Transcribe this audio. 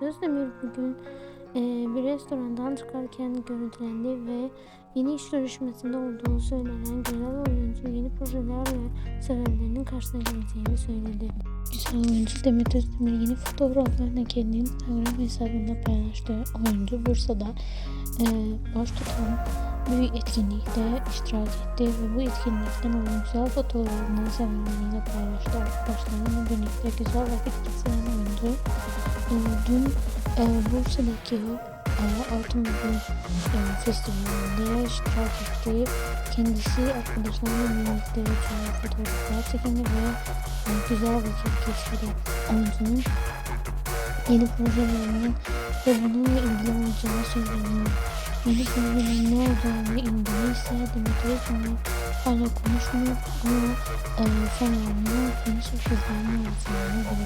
Özdemir bugün e, bir restorandan çıkarken görüntülendi ve yeni iş görüşmesinde olduğu söylenen güzel oyuncu yeni projeler ve sevenlerinin karşısına geleceğini söyledi. Güzel oyuncu Demet Özdemir yeni fotoğraflarını kendi Instagram hesabında paylaştı. Oyuncu Bursa'da e, baş tutan bir etkinlikte iştirak etti ve bu etkinlikten olan güzel fotoğraflarını sevenleriyle paylaştı. Arkadaşlarımla birlikte güzel vakit geçiren oyuncu dün e, Bursa'daki e, Altın Bugün e, Festivali'nde iştirak etti. Kendisi arkadaşlarıyla birlikte güzel fotoğraflar çekindi ve e, güzel vakit geçirdi. Oyuncunun yeni projelerinin ve bununla ilgili olacağı söyleniyor. Yeni projelerin ne olduğunu ilgili ise Demet Özdemir hala konuşmuyor ama e, sonlarında yeni sürprizlerin olacağını belirtti.